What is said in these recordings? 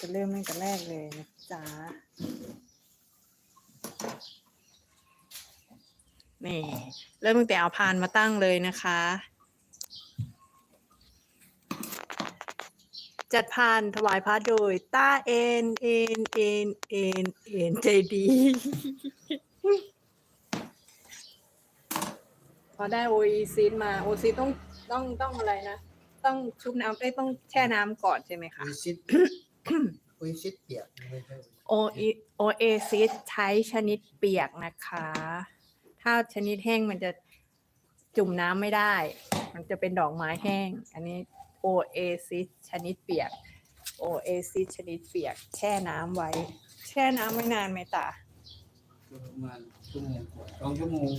จะเริ่มตั้งแต่แรกเลยนะจ๊ะนี่เริ่มตั้งแต่เอาพานมาตั้งเลยนะคะ จัดพานถวายพระโดยต้าเอ็นเอ็นเอ็นเอ็นเอ็นใจดีพอได้โออีซีดมาโอซีต้องต้องต้องอะไรนะ ต้องชุบน้ำเอ้ยต้องแช่น้ำก่อนใช่ไหมคะวิซิ ตวิซิตเปียกไม่ใช่โอโอเอซิสใช้ชนิดเปียกนะคะ ถ้าชนิดแห้งมันจะจุ่มน้ำไม่ได้ มันจะเป็นดอกไม้แห้ง อันนี้โอเอซิสชนิดเปียกโอเอซิสชนิดเปียก แช่น้ำไว้ แช่น้ำไว้นานไหมตาประมาณชั่วโมงกว่าสองชั่วโมง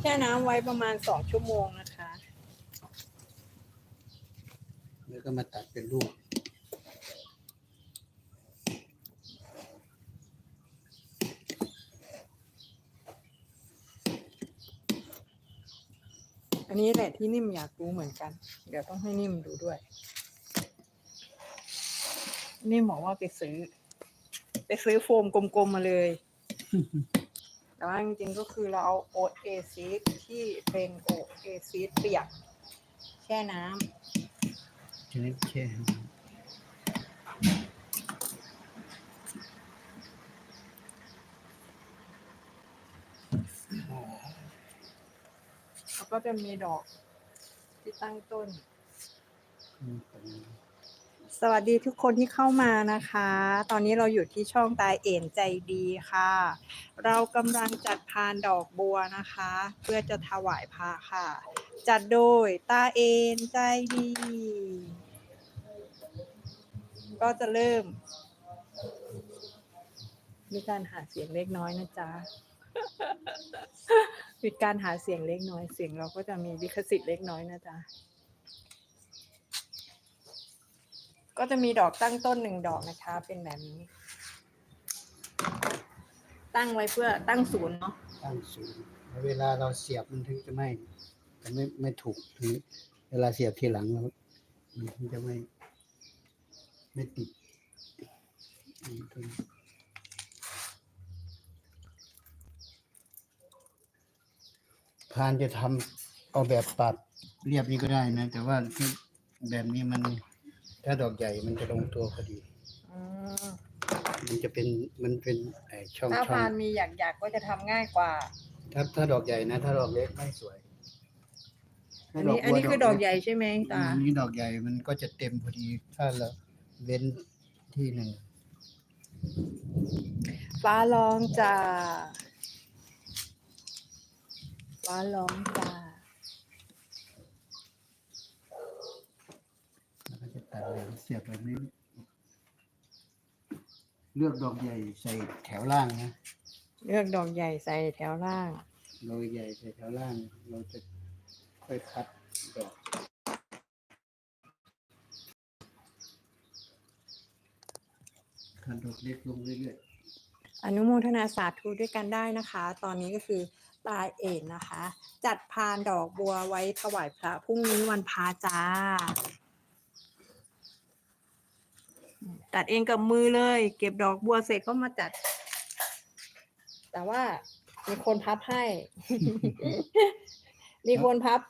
แช่น้ำไว้ประมาณสองชั่วโมงนะคะ แล้วก็มาตัดเป็นลูก นนี้แหละที่นิ่มอยากรู้เหมือนกัน เดี๋ยวต้องให้นิ่มดูด้วย นิ่มบอกว่าไปซื้อ ไปซื้อโฟมกลมๆมาเลย แต่ว่าจริงๆก็คือเราเอาโอเอซีที่เป็นโอเอซีเปียกแช่น้ชนิดแค่ำแล้วก็ จะมีดอกที่ตั้งต้น สวัสดีทุกคนที่เข้ามานะคะ ตอนนี้เราอยู่ที่ช่องตายเอ็นใจดีค่ะ เรากำลังจัดพานดอกบัวนะคะ เพื่อจะถวายพระค่ะ จัดโดยตาเอ็นใจดี ก็จะเริ่ม มีการหาเสียงเล็กน้อยนะจ๊ะ มีการหาเสียงเล็กน้อยเสียงเราก็จะมีลิขสิทธิ์เล็กน้อยนะจ๊ะก็จะมีดอกตั้งต้นหนึ่งดอกนะคะ เป็นแบบนี้ ตั้งไว้เพื่อตั้งศูนย์เนาะตั้งสูงแล้วเวลาเราเสียบมันถึงจะไม่จะไม่ไม่ถูกถึงเวลาเสียบทีหลังเรามันถึงจะไม่ ไม่ติดอืมตรงนี้ พานจะทำเอาแบบตัดเรียบนี้ก็ได้นะ แต่ว่าที่แบบนี้มัน ถ้าดอกใหญ่มันจะลงตัวพอดี อืมมันจะเป็นมันเป็นไอช่องถ้าช่อพางนมีหยักๆก็จะทำง่ายกว่า ถ้าถ้าดอกใหญ่นะ ถ้าดอกเล็กไม่สวยอันนี้อันนี้คือดอกใหญ่ใช่ไหมตา อันนี้ดอกใหญ่มันก็จะเต็มพอดี ถ้าเราเว้นที่หนึ่งฟ้าร้องจ้า ฟ้าร้องจ้าแล้วก็จะตัดเลยเสียบแบบนี้ เลือกดอกใหญ่ใส่แถวล่างนะ เลือกดอกใหญ่ใส่แถวล่างดอกใหญ่ใส่แถวล่าง เราจะค่อยคัดดอกคัดดอกเล็กลงเรื่อยอนุโมทนาสาธุด้วยกันได้นะคะ ตอนนี้ก็คือ ตายเอกนะคะ จัดพานดอกบัวไว้ถวายพระพรุ่งนี้วันพาจ้า ตัดเองกับมือเลย เก็บดอกบัวเสร็จก็มาจัด แต่ว่ามีคนพับให้ มีคนพับ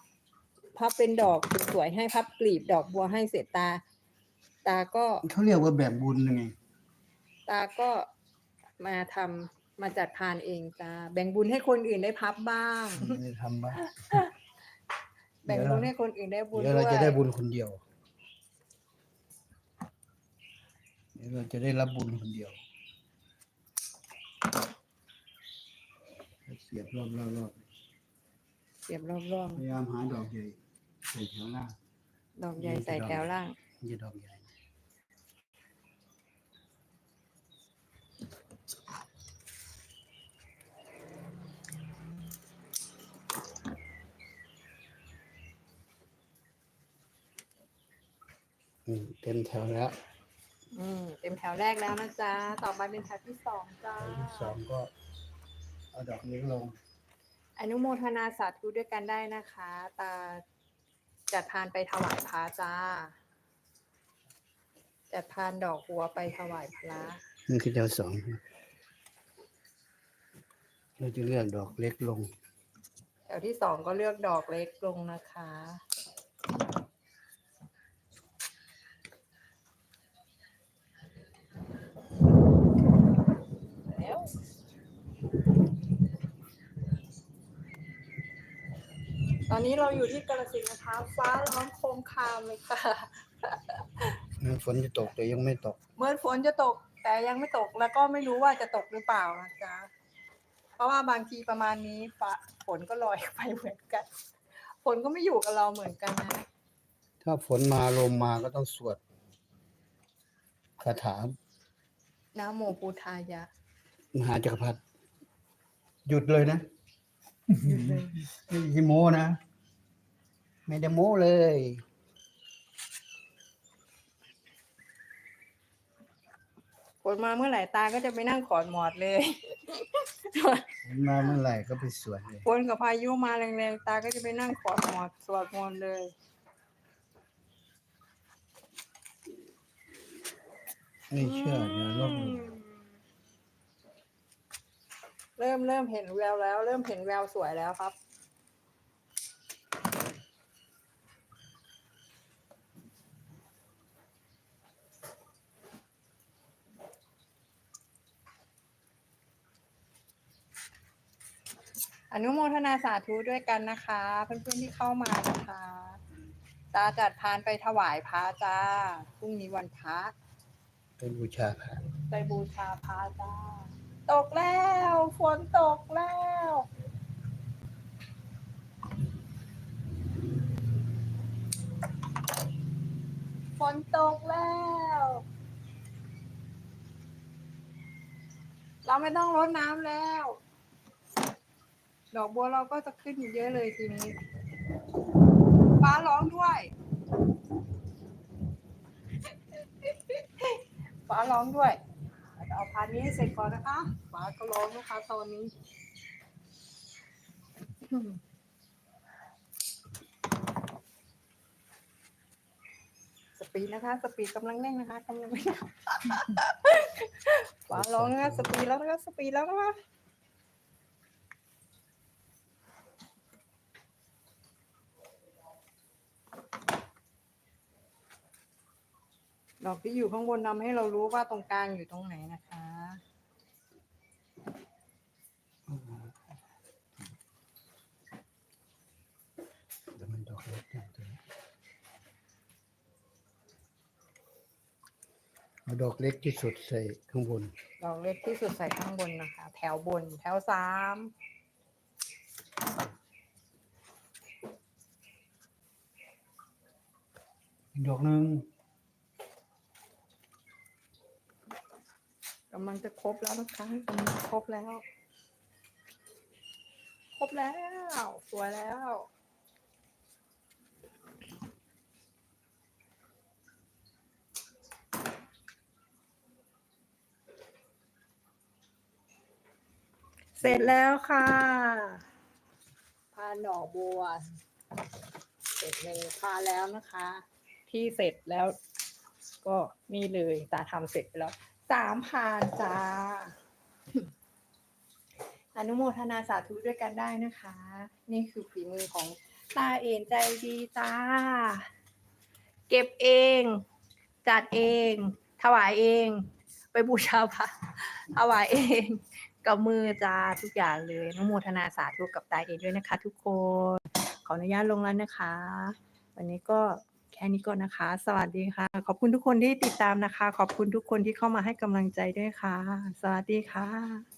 พับเป็นดอกสวยๆให้พับกลีบดอกบัวให้เสร็จตา ตาก็ๆเขาเรียกว่าแบบบุญยังไง ตาก็มาทำ มาจัดพานเองจ้าแบ่งบุญให้คนอื่นได้พับบ้าง ไม่ได้ทำบ้างแบ่งบุญให้คนอื่นได้บุญเดี๋ยวด้เราวยจะได้บุญคนเดียวเดี๋ยวเราจะได้รับบุญคนเดียวเสียบรอบรอบรอบเสียบรอบพยายามหาดอกใหญ่ใส่แถวล่างๆดอกใหญ่ใส่แถวล่างนี่จะดอกใหญ่ อืมเต็มแถวแล้วอืมเต็มแถวแรกแล้วนะจ๊ะ ต่อไปเป็นแถวที่สองจ้าแถวที่สองก็เอาดอกเล็กลง อนุโมทนาสาธุด้วยกันได้นะคะ ตาจัดพานไปถวายพระจ้าจจัดพานดอกหัวไปถวายพระ นี่คือแถวสองเราจะเลือกดอกเล็กลง แถวที่สองก็เลือกดอกเล็กลงนะคะ แล้วต อนนี้เราอยู่ที่กาลสินธุ์นะคะ ฟ้าร้องโคมคามเลยค่ะ ฝนจะตกแต่ยังไม่ตก เมื่อฝนจะตกแต่ยังไม่ตกแล้วก็ไม่รู้ว่าจะตกหรือเปล่านะจ๊ะเพราะว่าบางทีประมาณนี้ฟ้าฝนก็ลอยไปเหมือนกัน ฝนก็ไม่อยู่กับเราเหมือนกันนะ ถ้าฝนมาลมมาก็ต้องสวดคาถานะโมพุทธายะ มหาจักรพรรดิหยุดเลยนะ หยุดเลย ไม่ใช่โมนะ ไม่ได้โมเลยฝนมาเมื่อไหร่ตาก็จะไปนั่งขอนหมอดเลย มาเมื่อไหร่ก็ไปสวดเลยฝนกับพายุมาแรงๆ ตาก็จะไปนั่งขอนหมอดสวดมนต์เลย ไม่เชื่อเดี๋ยวลบหลู่เริ่มเริ่มเห็นแววแล้ว เริ่มเห็นแววสวยแล้วครับ อนุโมทนาสาธุด้วยกันนะคะ เพื่อนๆที่เข้ามานะคะตาจัดพานไปถวายพระจ้าพรุ่งนี้วันพระไปบูชาพระไปบูชาพระจ้า ตกแล้วฝนตกแล้วฝนตกแล้ว เราไม่ต้องรดน้ำแล้ว ดอกบัวเราก็จะขึ้นอีกเยอะเลยทีนี้ฟ้าร้องด้วยฟ้าร้องด้วยเอาพานี้เสร็จก่อนนะคะฟ้าก็ร้องนะคะตอนนี้สปีดนะคะ สปีดกำลังเร่งนะคะกำลังเร่งฟ้าร้องนะคะสปีดแล้วนะคะสปีดแล้วนะคะ ดอกที่อยู่ข้างบนนำให้เรารู้ว่าตรงกลางอยู่ตรงไหนนะคะเดี๋ยวมันดอกเล็กนะตัวนี้เอาดอกเล็กที่สุดใส่ข้างบน ดอกเล็กที่สุดใส่ข้างบนนะคะ แถวบน แถวสามอีกดอกหนึ่ง กำลังจะครบแล้วนะคะกำลังจะครบแล้ว ครบแล้ว สวยแล้วเสร็จแล้วค่ะพาหนดอกบัว เสร็จเลยพาแล้วนะคะ ที่เสร็จแล้ว ก็นี่เลยตาทำเสร็จไปแล้ว สามพานจ้า อนุโมทนาสาธุด้วยกันได้นะคะ นี่คือฝีมือของตาเอ็นใจดีจ้า เก็บเอง จัดเอง ถวายเอง ไปบูชาพระถวายเอง กับมือจ้าทุกอย่างเลยอนุโมทนาสาธุกับตาเองด้วยนะคะ ทุกคน ขออนุญาตลงแล้วนะคะ วันนี้ก็ แค่นี้ก่อนนะคะ สวัสดีค่ะ ขอบคุณทุกคนที่ติดตามนะคะ ขอบคุณทุกคนที่เข้ามาให้กำลังใจด้วยค่ะ สวัสดีค่ะ